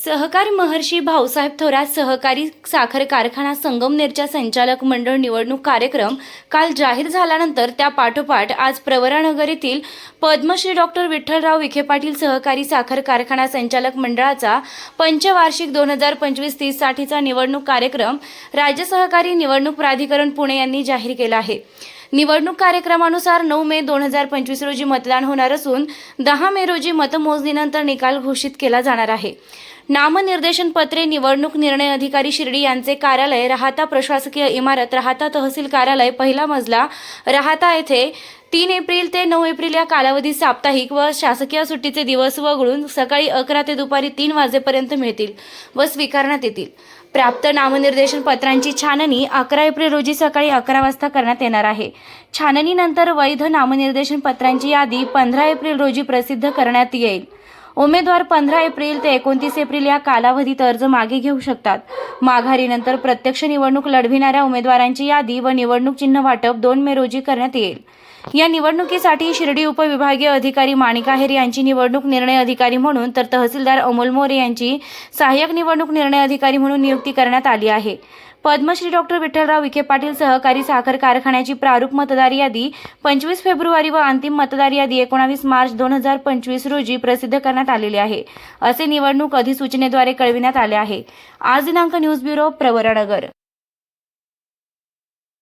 सहकारी महर्षी भाऊसाहेब थोरात सहकारी साखर कारखाना संगमनेरच्या संचालक मंडळ निवडणूक कार्यक्रम काल जाहीर झाल्यानंतर त्या पाठोपाठ आज प्रवरानगर येथील पद्मश्री डॉक्टर विठ्ठलराव विखे पाटील सहकारी साखर कारखाना संचालक मंडळाचा पंचवार्षिक दोन हजार पंचवीस तीस साठीचा निवडणूक कार्यक्रम राज्य सहकारी निवडणूक प्राधिकरण पुणे यांनी जाहीर केला आहे. निवडणूक कार्यक्रमानुसार नऊ मे दोन हजार पंचवीस रोजी मतदान होणार असून दहा मे रोजी मतमोजणीनंतर निकाल घोषित केला जाणार आहे. नामनिर्देशन पत्रे निवडणूक निर्णय अधिकारी शिर्डी यांचे कार्यालय राहता प्रशासकीय इमारत राहता तहसील कार्यालय पहिला मजला राहता येथे तीन एप्रिल ते नऊ एप्रिल या कालावधीत साप्ताहिक व शासकीय सुट्टीचे दिवस वगळून सकाळी अकरा ते दुपारी तीन वाजेपर्यंत मिळतील व स्वीकारण्यात येतील. प्राप्त नामनिर्देशन पत्रांची छाननी अकरा एप्रिल रोजी सकाळी अकरा वाजता करण्यात येणार आहे. छाननीनंतर वैध नामनिर्देशन पत्रांची यादी पंधरा एप्रिल रोजी प्रसिद्ध करण्यात येईल. उमेदवार पंधरा एप्रिल ते एकोणतीस एप्रिल या कालावधीत अर्ज मागे घेऊ शकतात. माघारीनंतर प्रत्यक्ष निवडणूक लढविणाऱ्या उमेदवारांची यादी व निवडणूक चिन्ह वाटप दोन मे रोजी करण्यात येईल. या निवडणुकीसाठी शिर्डी उपविभागीय अधिकारी माणिकाहेर यांची निवडणूक निर्णय अधिकारी म्हणून तर तहसीलदार अमोल मोरे यांची सहाय्यक निवडणूक निर्णय अधिकारी म्हणून नियुक्ती करण्यात आली आहे. पद्मश्री डॉक्टर विठ्ठलराव विखे पाटील सहकारी साखर कारखान्याची प्रारूप मतदार यादी पंचवीस फेब्रुवारी व अंतिम मतदार यादी एकोणावीस मार्च दोन हजार पंचवीस रोजी प्रसिद्ध करण्यात आलेली आहे. असे निवडणूक अधिसूचनेद्वारे कळविण्यात आले आहे. आज दिनांक न्यूज ब्युरो प्रवरानगर.